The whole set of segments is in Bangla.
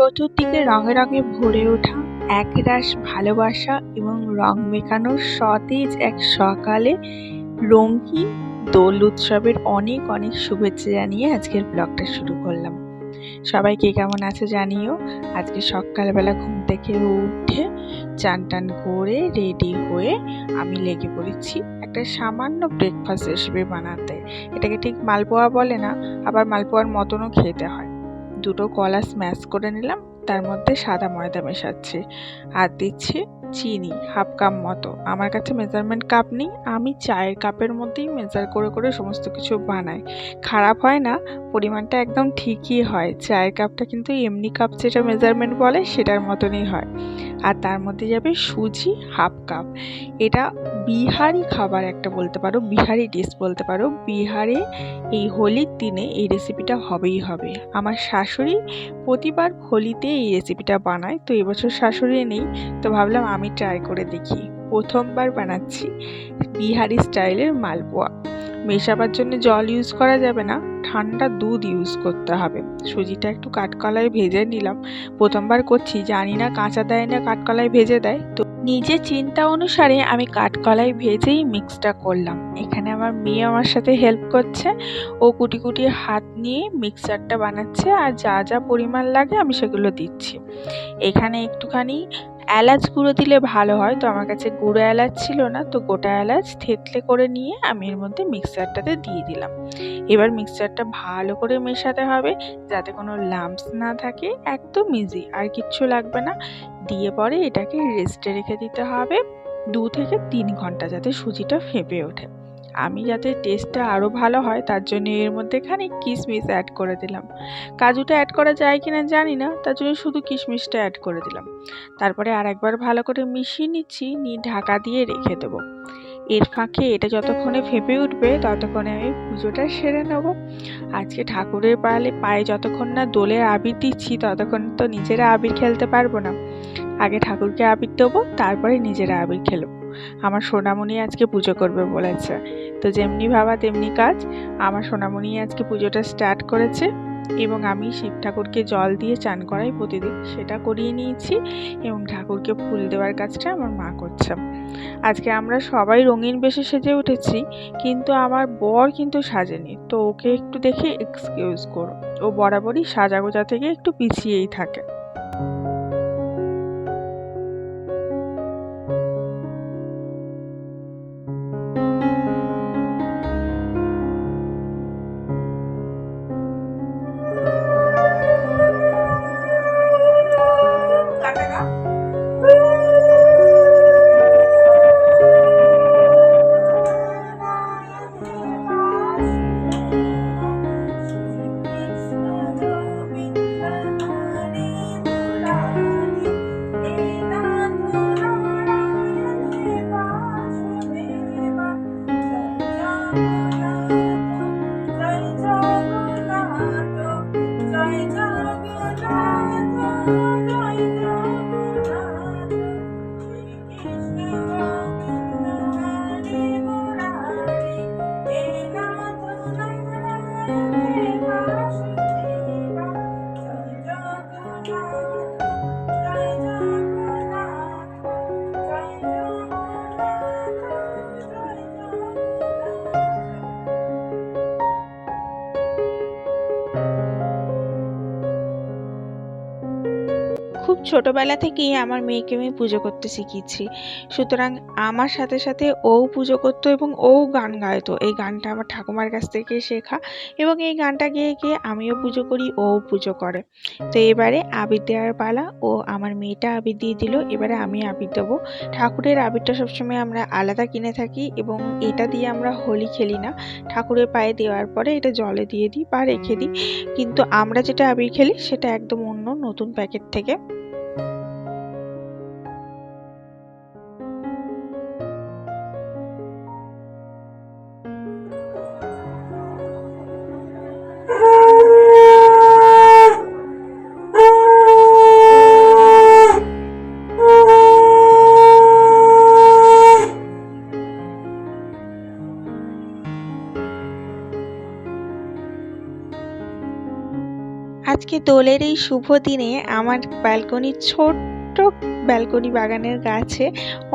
চতুর্দিকে রঙে রঙে ভরে ওঠা একরাশ ভালোবাসা এবং রং মেখানোর সতেজ এক সকালে রঙিন দোল উৎসবের অনেক অনেক শুভেচ্ছা জানিয়ে আজকের ব্লগটা শুরু করলাম। সবাই কে কেমন আছে জানিও? আজকে সকালবেলা ঘুম থেকে উঠে চান টান করে রেডি হয়ে আমি লেগে পড়েছি একটা সামান্য ব্রেকফাস্ট হিসেবে বানাতে। এটাকে ঠিক মালপোয়া বলে না, আবার মালপোয়ার মতনও খেতে হয়। দুটো কলা স্ম্যাশ করে নিলাম, তার মধ্যে সাদা ময়দা মেশাচ্ছি। আর দিচ্ছি চিনি হাফ কাপ মতো। আমার কাছে মেজারমেন্ট কাপ নেই, আমি চায়ের কাপের মধ্যেই মেজার করে করে সমস্ত কিছু বানাই। খারাপ হয় না পরিমাণটা একদম ঠিকই হয়। চায়ের কাপটা কিন্তু এমনি কাপ যেটা মেজারমেন্ট বলে সেটার মতনই হয়। আর তার মধ্যে যাবে সুজি হাফ কাপ এটা বিহারি খাবার একটা বলতে পারো, বিহারি ডিশ বলতে পারো। বিহারে এই হোলির দিনে এই রেসিপিটা হবেই হবে। আমার শাশুড়ি প্রতিবার হোলিতে এই রেসিপিটা বানায়, তো এবছর শাশুড়ি নেই, তো ভাবলাম আমি ট্রাই করে দেখি। প্রথমবার বানাচ্ছি বিহারি স্টাইলের মালপোয়া। মেশাবার জন্য জল ইউজ করা যাবে না, ঠান্ডা দুধ ইউজ করতে হবে। সুজিটা একটু কাঠকলায় ভেজে নিলাম। প্রথমবার করছি, জানি না কাঁচা দেয় না কাঠকলায় ভেজে দেয়। তো নিজের চিন্তা অনুসারে আমি কাঠকলায় ভেজেই মিক্সটা করলাম। এখানে আমার মেয়ে আমার সাথে হেল্প করছে। ও কুটি কুটি হাত নিয়ে মিক্সারটা বানাচ্ছে আর যা যা পরিমাণ লাগে আমি সেগুলো দিচ্ছি। এখানে একটুখানি এলাচ গুঁড়ো দিলে ভালো হয়। তো আমার কাছে গুঁড়ো এলাচ ছিল না, তো গোটা এলাচ থেতলে করে নিয়ে আমি এর মধ্যে মিক্সারটাতে দিয়ে দিলাম। এবার মিক্সারটা ভালো করে মেশাতে হবে যাতে কোনো লাম্পস না থাকে, একদম ইজি আর কিচ্ছু লাগবে না। দিয়ে পরে এটাকে রেস্টে রেখে দিতে হবে। দু থেকে তিন ঘণ্টা যাতে সুজিটা ফেঁপে ওঠে। আমি যাতে টেস্টটা আরও ভালো হয়, তার জন্য এর মধ্যে খানিক কিশমিশ অ্যাড করে দিলাম। কাজুটা অ্যাড করা যায় কি না জানি না, তার জন্য শুধু কিশমিশটা অ্যাড করে দিলাম। তারপরে আর একবার ভালো করে মিশিয়ে নিচ্ছি, নিয়ে ঢাকা দিয়ে রেখে দেবো। এর ফাঁকে এটা যতক্ষণে ফেঁপে উঠবে, ততক্ষণে আমি পুজোটা সেরে নেব। আজকে ঠাকুরের পালে পায়ে যতক্ষণ না দোলের আবির দিচ্ছি, ততক্ষণ তো নিজেরা আবির খেলতে পারব না। আগে ঠাকুরকে আবির দেবো, তারপরে নিজেরা আবির খেলব। আমার সোনামণি আজকে পুজো করবে বলেছে। তো যেমনি ভাবা তেমনি কাজ, আমার সোনামণি আজকে পুজোটা স্টার্ট করেছে এবং আমি শিব ঠাকুরকে জল দিয়ে চান করাই প্রতিদিন। সেটা করিয়ে নিয়েছি এবং ঠাকুরকে ফুল দেওয়ার কাজটা আমার মা করছে। আজকে আমরা সবাই রঙিন বেশে সেজে উঠেছি, কিন্তু আমার বর কিন্তু সাজেনি। তো ওকে একটু দেখে এক্সকিউজ করো। ও বরাবরই সাজাগোজা থেকে একটু পিছিয়েই থাকে। খুব ছোটোবেলা থেকেই আমার মেয়েকে আমি পুজো করতে শিখিয়েছি। সুতরাং আমার সাথে সাথে ও পুজো করতো এবং ও গান গাইতো। এই গানটা আমার ঠাকুমার কাছ থেকে শেখা এবং এই গানটা গেয়ে গিয়ে আমিও পুজো করি, ও পুজো করে। তো এবারে আবির দেওয়ার পালা, ও আমার মেয়েটা আবির দিয়ে দিল, এবারে আমি আবির দেবো। ঠাকুরের আবিরটা সবসময় আমরা আলাদা কিনে থাকি এবং এটা দিয়ে আমরা হোলি খেলি না। ঠাকুরের পায়ে দেওয়ার পরে এটা জলে দিয়ে দিই বা রেখে দিই। কিন্তু আমরা যেটা আবির খেলি সেটা একদম অন্য নতুন প্যাকেট থেকে। দোলের এই শুভ দিনে আমার ব্যালকনির ছোট্ট ব্যালকনি বাগানের গাছে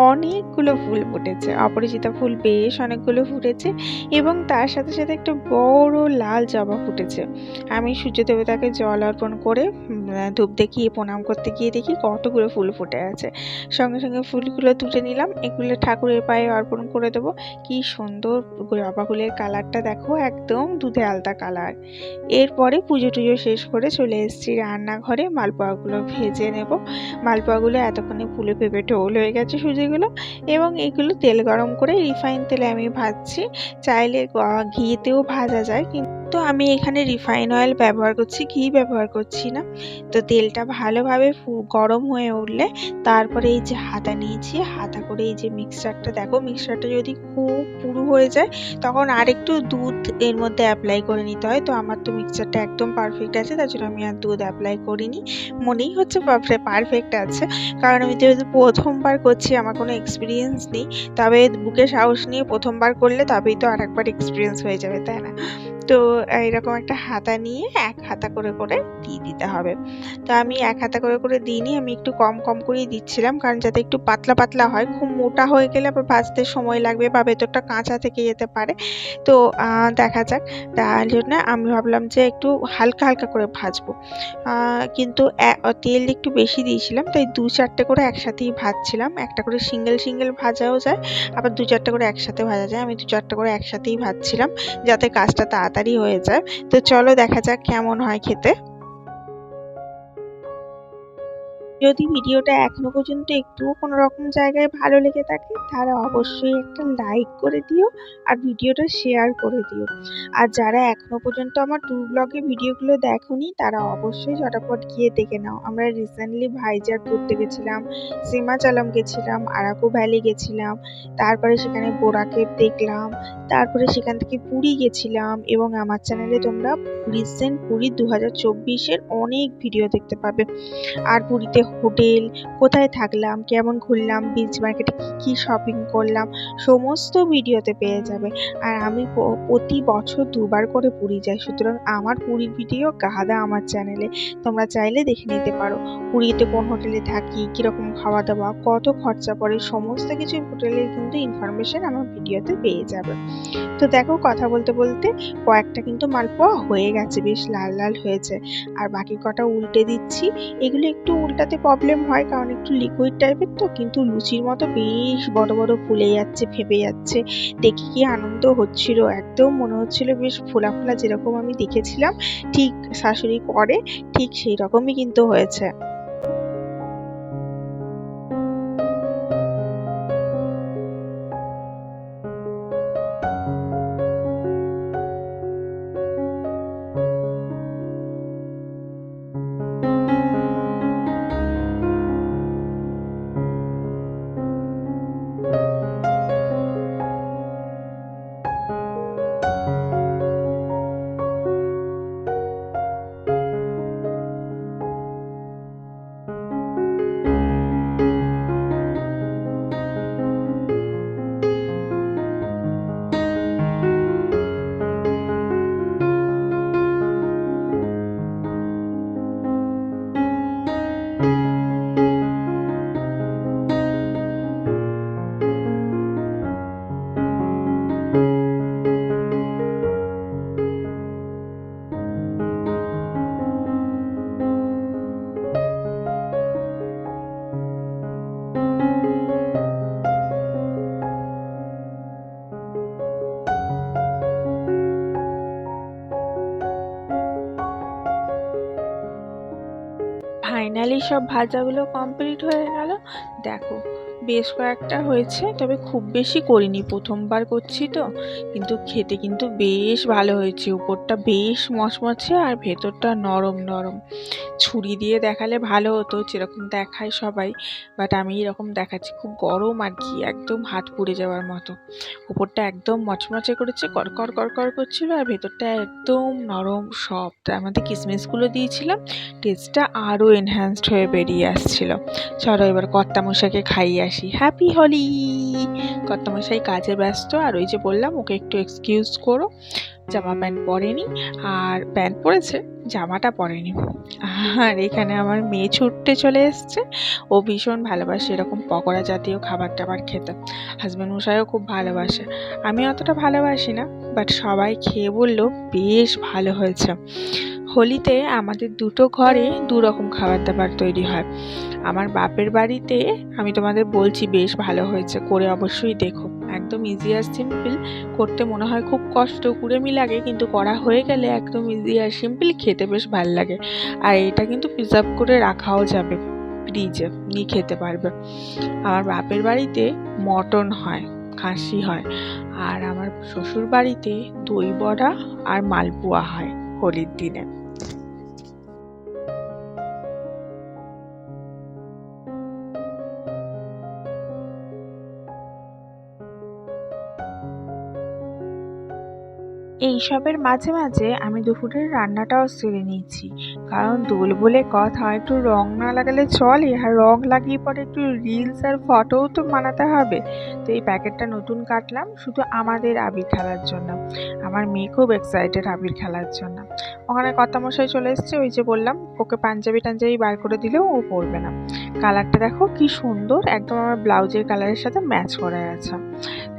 অনেকগুলো ফুল ফুটেছে। অপরাজিতা ফুল বেশ অনেকগুলো ফুটেছে এবং তার সাথে সাথে একটা বড় লাল জবা ফুটেছে। আমি সূর্য দেবতাকে জল অর্পণ করে ধূপ দেখিয়ে, প্রণাম করতে গিয়ে দেখি কতগুলো ফুল ফুটে আছে। সঙ্গে সঙ্গে ফুলগুলো তুলে নিলাম, এগুলো ঠাকুরের পায়ে অর্পণ করে দেবো। কি সুন্দর জবা ফুলের কালারটা দেখো, একদম দুধে আলতা কালার। এরপরে পুজো টুজো শেষ করে চলে এসেছি রান্নাঘরে। মালপোয়াগুলো ভেজে নেব। মালপোয়াগুলো এতক্ষণে ফুলে পেঁপে ঢোল হয়ে গেছে সুজিগুলো এবং এগুলো তেল গরম করে রিফাইন তেলে আমি ভাজছি। চাইলে ঘিতেও ভাজা যায়, কিন্তু আমি এখানে রিফাইন অয়েল ব্যবহার করছি, ঘি ব্যবহার করছি না। তো তেলটা ভালোভাবে গরম হয়ে উঠলে তারপরে এই যে হাতা নিয়েছি, হাতা করে এই যে মিক্সচারটা দেখো, মিক্সচারটা যদি খুব পুরু হয়ে যায় তখন আরেকটু দুধ এর মধ্যে অ্যাপ্লাই করে নিতে হয়। তো আমার তো মিক্সচারটা একদম পারফেক্ট আছে, তার জন্য আমি আর দুধ অ্যাপ্লাই করিনি। মনেই হচ্ছে পারফেক্ট আছে। কারণ আমি যেহেতু প্রথমবার করছি, আমার কোনো এক্সপিরিয়েন্স নেই। তবে বুকে সাহস নিয়ে প্রথমবার করলে তবেই তো আর একবার এক্সপিরিয়েন্স হয়ে যাবে, তাই না? তো এরকম একটা হাতা নিয়ে এক হাতা করে করে দিয়ে দিতে হবে। তো আমি এক হাতা করে করে দিইনি, আমি একটু কম কম করেই দিচ্ছিলাম, কারণ যাতে একটু পাতলা পাতলা হয়, খুব মোটা হয়ে গেলে আবার ভাজতে সময় লাগবে বা ভেতরটা কাঁচা থেকে যেতে পারে। তো দেখা যাক। তার জন্য আমি ভাবলাম যে একটু হালকা হালকা করে ভাজবো। কিন্তু তেল একটু বেশি দিয়েছিলাম, তাই দু চারটে করে একসাথেই ভাজছিলাম। একটা করে সিঙ্গেল সিঙ্গেল ভাজাও যায়, আবার দু চারটে করে একসাথে ভাজা যায়। আমি দু চারটে করে একসাথেই ভাজছিলাম, যাতে কাজটা তাড়াতাড়ি হয়ে যায়। তো চলো দেখা যাক কেমন হয় খেতে। যদি ভিডিওটা এখনও পর্যন্ত একটুও কোনো রকম জায়গায় ভালো লেগে থাকে, তাহলে অবশ্যই একটা লাইক করে দিও আর ভিডিওটা শেয়ার করে দিও। আর যারা এখনও পর্যন্ত আমার ট্যুর ব্লগে ভিডিওগুলো দেখোনি, তারা অবশ্যই ঝটাপট গিয়ে দেখে নাও। আমরা রিসেন্টলি ভাইজাগ ঘুরতে গেছিলাম সিমাচালাম গেছিলাম আরাকু ভ্যালি গেছিলাম, তারপরে সেখানে বোরা কেভ দেখলাম, তারপরে সেখান থেকে পুরী গেছিলাম এবং আমার চ্যানেলে তোমরা রিসেন্ট পুরী দু হাজার চব্বিশের অনেক ভিডিও দেখতে পাবে। আর পুরীতে হোটেল, কোথায় থাকলাম, কেমন ঘুরলাম বিচ মার্কেটে কী কী শপিং করলাম, সমস্ত ভিডিওতে পেয়ে যাবে। আর আমি প্রতি বছর দুবার করে পুরী যাই, সুতরাং আমার পুরীর ভিডিও গাদা আমার চ্যানেলে তোমরা চাইলে দেখে নিতে পারো, পুরীতে কোন হোটেলে থাকি, কীরকম খাওয়া দাওয়া কত খরচা পড়ে, সমস্ত কিছু হোটেলের কিন্তু ইনফরমেশন আমার ভিডিওতে পেয়ে যাবে। তো দেখো, কথা বলতে বলতে কয়েকটা কিন্তু মালপোয়া হয়ে গেছে, বেশ লাল লাল হয়েছে। আর বাকি কটা উল্টে দিচ্ছি, এগুলো একটু উল্টাতে প্রবলেম হয়, কারণ একটু লিকুইড টাইপের তো, কিন্তু লুচির মতো বেশ বড় বড় ফুলে যাচ্ছে, ফেপে যাচ্ছে। দেখি কি আনন্দ হচ্ছিল? একদম মনে হচ্ছিল বেশ ফোলা ফোলা যেরকম আমি দেখেছিলাম। ঠিক শাশুড়ি করে, ঠিক সেই রকমই কিন্তু হয়েছে। ফাইনালি সব ভাজাগুলো কমপ্লিট হয়ে গেল। দেখো বেশ কয়েকটা হয়েছে, তবে খুব বেশি করিনি। প্রথমবার করছি তো, কিন্তু খেতে কিন্তু বেশ ভালো হয়েছে। উপরটা বেশ মচমচে আর ভেতরটা নরম নরম। ছুরি দিয়ে দেখালে ভালো হতো, যেরকম দেখায় সবাই বাট আমি এরকম দেখাচ্ছি। খুব গরম আর কি একদম হাত পুড়ে যাওয়ার মতো। উপরটা একদম মচমচে করেছে কড়কড় কড়কড় করছিল আর ভেতরটা একদম নরম সব তার মধ্যে কিশমিশগুলো দিয়েছিলাম টেস্টটা আরও এনহ্যান্সড হয়ে বেরিয়ে আসছিল। চলো এবার কর্তামশাইকে খাইয়ে আসি। হ্যাপি হলি কর্তামশাই কাজে ব্যস্ত আর ওই যে বললাম ওকে একটু এক্সকিউজ করো। জামা প্যান্ট পরেনি আর প্যান্ট পরেছে, জামাটা পরেনি। আর এখানে আমার মেয়ে ছুটতে চলে এসছে। ও ভীষণ ভালোবাসে এরকম পকোড়া জাতীয় খাবার টাবার খেতে। হাজব্যান্ড মশাইও খুব ভালোবাসে। আমি অতটা ভালোবাসি না বাট সবাই খেয়ে বলল, বেশ ভালো হয়েছে। হোলিতে আমাদের দুটো ঘরে দু রকম খাবার দাবার তৈরি হয়। আমার বাপের বাড়িতে, আমি তোমাদের বলছি, বেশ ভালো হয়েছে, করে অবশ্যই দেখো। একদম ইজি আর সিম্পল করতে মনে হয় খুব কষ্ট, কুড়েমি লাগে, কিন্তু করা হয়ে গেলে একদম ইজি আর সিম্পল খেতে বেশ ভালো লাগে। আর এটা কিন্তু প্রিজার্ভ করে রাখাও যাবে ফ্রিজে নিয়ে খেতে পারবে। আমার বাপের বাড়িতে মটন হয়, খাসি হয়। আর আমার শ্বশুর বাড়িতে দই বড়া আর মালপোয়া হয় হোলির দিনে। এইসবের মাঝে মাঝে আমি দুপুরের রান্নাটাও সেরে নিচ্ছি কারণ দোল বলে কথা একটু রং না লাগালে চলে, আর রং লাগিয়ে পরে একটু রিলস আর ফটোও তো মানাতে হবে। তো এই প্যাকেটটা নতুন কাটলাম শুধু আমাদের আবির খেলার জন্য। আমার মেয়ে খুব এক্সাইটেড আবির খেলার জন্য। ওখানে কর্তামশাই চলে এসছে, ওই যে বললাম, ওকে পাঞ্জাবি টাঞ্জাবি বার করে দিলেও ও পরবে না। কালারটা দেখো কি সুন্দর, একদম আমার ব্লাউজের কালারের সাথে ম্যাচ করে আছে।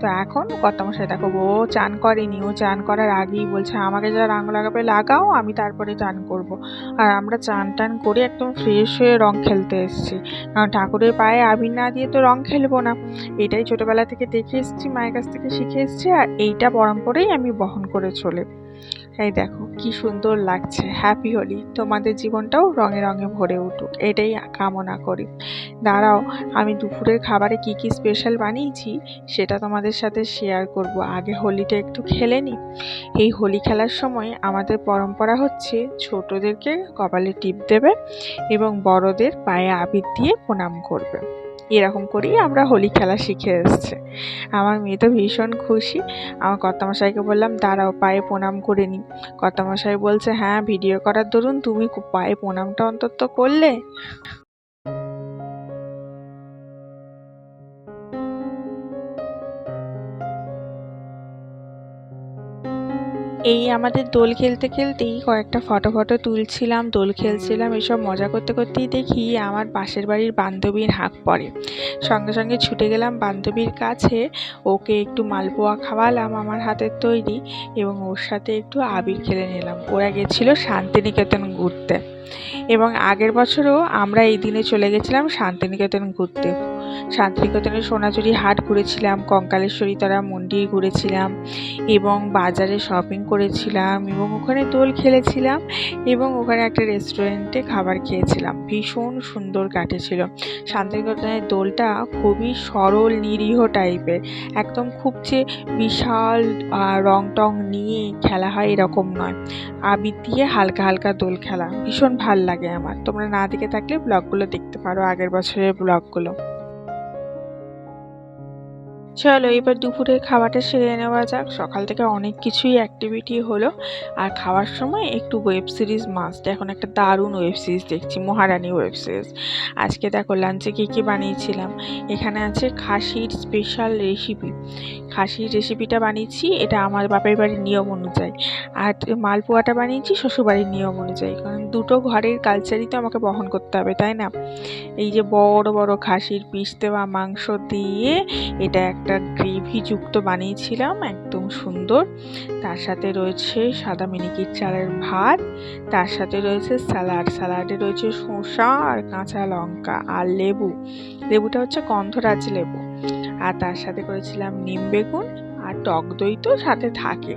তো এখন কর্তামশাই দেখো, ও চান করেনি, ও চান করার আগেই বলছে, আমাকে যা রঙ লাগাবে লাগাও, আমি তারপরে চান করব। আর আমরা চান টান করে একদম ফ্রেশ হয়ে রঙ খেলতে এসেছি। কারণ ঠাকুরের পায়ে আবির না দিয়ে তো রঙ খেলব না। এটাই ছোটোবেলা থেকে দেখে এসেছি, মায়ের কাছ থেকে শিখে এসেছি, আর এইটা পরম্পরেই আমি বহন করে চলে। এই দেখো, কি সুন্দর লাগছে। হ্যাপি হোলি তোমাদের জীবনটাও রঙে রঙে ভরে উঠুক। এটাই কামনা করি। দাঁড়াও, আমি দুপুরের খাবারে কি কি স্পেশাল বানিয়েছি, সেটা তোমাদের সাথে শেয়ার করব। আগে হোলিটা একটু খেলে নিই এই হোলি খেলার সময় আমাদের পরম্পরা হচ্ছে, ছোটদেরকে কপালে টিপ দেবে এবং বড়দের পায়ে আবির দিয়ে প্রণাম করবে। এরকম করেই আমরা হোলি খেলা শিখে এসছে। আমার মেয়ে তো ভীষণ খুশি। আমার কর্তামশাইকে বললাম, দাঁড়াও, পায়ে প্রণাম করে নিই কর্তামশাই বলছে হ্যাঁ ভিডিও করার দরুন, তুমি পায়ে প্রণামটা অন্তত করলে? এই আমাদের দোল খেলতে খেলতেই কয়েকটা ফটো ফটো তুলছিলাম, দোল খেলছিলাম, এসব মজা করতে করতেই দেখি আমার পাশের বাড়ির বান্ধবীর হাঁক পড়ে। সঙ্গে সঙ্গে ছুটে গেলাম বান্ধবীর কাছে, ওকে একটু মালপোয়া খাওয়ালাম আমার হাতের তৈরি এবং ওর সাথে একটু আবির খেলে নিলাম। ওরা গেছিল শান্তিনিকেতন ঘুরতে। এবং আগের বছরও আমরা এই দিনে চলে গেছিলাম শান্তিনিকেতন ঘুরতে। শান্তিনিকেতনের সোনাঝুরি হাট ঘুরেছিলাম, কঙ্কালেশ্বরী তারা মন্দির ঘুরেছিলাম এবং বাজারে শপিং করেছিলাম এবং ওখানে দোল খেলেছিলাম এবং ওখানে একটা রেস্টুরেন্টে খাবার খেয়েছিলাম। ভীষণ সুন্দর কাটেছিল। শান্তিনিকেতনের দোলটা খুবই সরল, নিরীহ টাইপের একদম খুব যে বিশাল রং টং নিয়ে খেলা হয় এরকম নয়। আবির দিয়ে হালকা হালকা দোল খেলা। ভীষণ ভালো লাগে আমার। তোমরা না দেখে থাকলে ব্লগগুলো দেখতে পারো আগের বছরের ব্লগগুলো চলো, এবার দুপুরে খাবারটা সেরে নেওয়া যাক। সকাল থেকে অনেক কিছুই অ্যাক্টিভিটি হলো। আর খাওয়ার সময় একটু ওয়েব সিরিজ মাস্ট এখন একটা দারুণ ওয়েব সিরিজ দেখছি, মহারানী ওয়েব সিরিজ আজকে দেখো লাঞ্চে কী কী বানিয়েছিলাম? এখানে আছে খাসির স্পেশাল রেসিপি খাসির রেসিপিটা বানিয়েছি, এটা আমার বাপের বাড়ির নিয়ম অনুযায়ী। আর মালপোয়াটা বানিয়েছি, শ্বশুরবাড়ির নিয়ম অনুযায়ী। কারণ দুটো ঘরের কালচারই তো আমাকে বহন করতে হবে, তাই না? এই যে বড় বড় খাসির পিস দেওয়া, মাংস দিয়ে এটা একটা গ্রেভিযুক্ত বানিয়েছিলাম, একদম সুন্দর। তার সাথে রয়েছে সাদা মিনিকির চালের ভাত, তার সাথে রয়েছে স্যালাড। স্যালাডে রয়েছে শসা আর কাঁচা লঙ্কা আর লেবু। লেবুটা হচ্ছে গন্ধরাজ লেবু। আর তার সাথে করেছিলাম নিম বেগুন আর টক দই তো সাথে থাকে।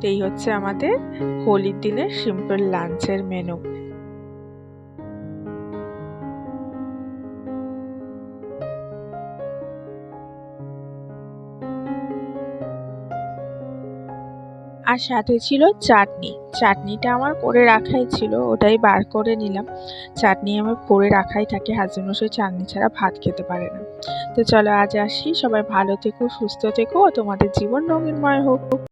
তো এই হচ্ছে আমাদের হোলির দিনের সিম্পল লাঞ্চের মেনু আর সাথে ছিল চাটনি। চাটনিটা আমার করে রাখাই ছিল, ওটাই বার করে নিলাম। চাটনি আমার করে রাখাই থাকে, হাজবেন্ড মশাই চাটনি ছাড়া ভাত খেতে পারে না। তো চলো আজ আসি, সবাই ভালো থেকো, সুস্থ থেকো তোমাদের জীবন রঙিনময় হোক।